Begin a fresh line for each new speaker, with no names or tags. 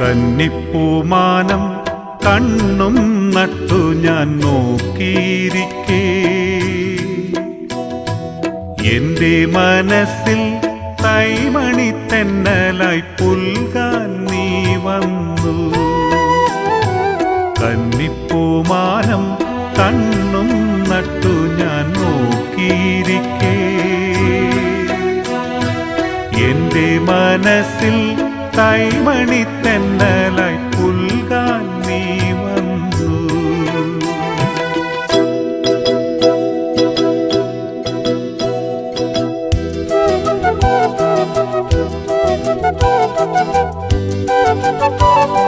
കന്നിപ്പൂമാനം കണ്ണും നട്ടു ഞാൻ നോക്കിയിരിക്കേ. എന്റെ മനസ്സിൽ തൈമണി തെന്നലായി പുൽകാൻ നീ വന്നു. കന്നിപ്പൂമാനം കണ്ണും നട്ടു ഞാൻ നോക്കിയിരിക്കേ. എന്റെ മനസ്സിൽ തൈമണി തെന്നലായി പുൽകാൻ നീ വന്നു Thank you.